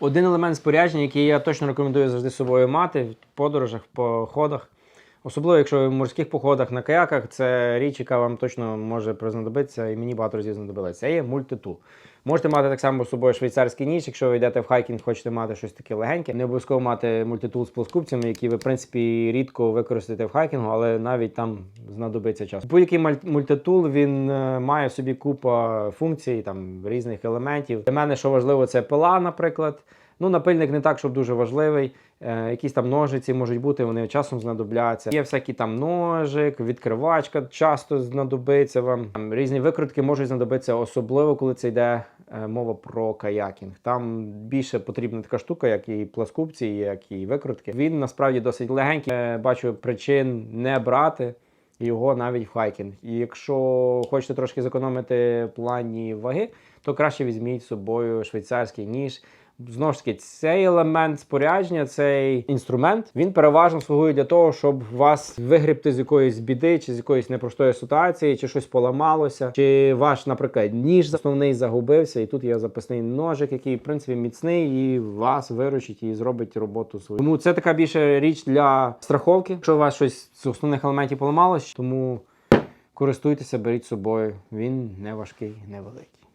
Один елемент спорядження, який я точно рекомендую завжди собою мати в подорожах, в походах. Особливо, якщо ви в морських походах на каяках, це річ, яка вам точно може знадобитися, і мені багато разів знадобилася. Це є мультитул. Можете мати так само з собою швейцарський ніж, якщо ви йдете в хайкінг, хочете мати щось таке легеньке. Не обов'язково мати мультитул з плоскупцями, які ви, в принципі, рідко використаєте в хайкінгу, але навіть там знадобиться час. Будь-який мультитул він е, має в собі купа функцій, там різних елементів. Для мене що важливо, це пила, наприклад. Ну, напильник не так, щоб дуже важливий. Е, якісь там ножиці можуть бути, вони часом знадобляться. Є всякі там ножик, відкривачка часто знадобиться вам. Там різні викрутки можуть знадобитися, особливо коли це йде е, мова про каякінг. Там більше потрібна така штука, як і пласкупці, як і викрутки. Він насправді досить легенький. Е, Бачу причин не брати його навіть в хайкінг. І якщо хочете трошки зекономити в плані ваги, то краще візьміть з собою швейцарський ніж. Знову ж таки, цей елемент спорядження, цей інструмент, він переважно слугує для того, щоб вас вигрібти з якоїсь біди, чи з якоїсь непростої ситуації, чи щось поламалося, чи ваш, наприклад, ніж основний загубився, і тут є запасний ножик, який в принципі міцний, і вас виручить і зробить роботу свою. Тому це така більше річ для страховки. Якщо у вас щось з основних елементів поламалось, тому користуйтеся, беріть з собою. Він не важкий, не великий.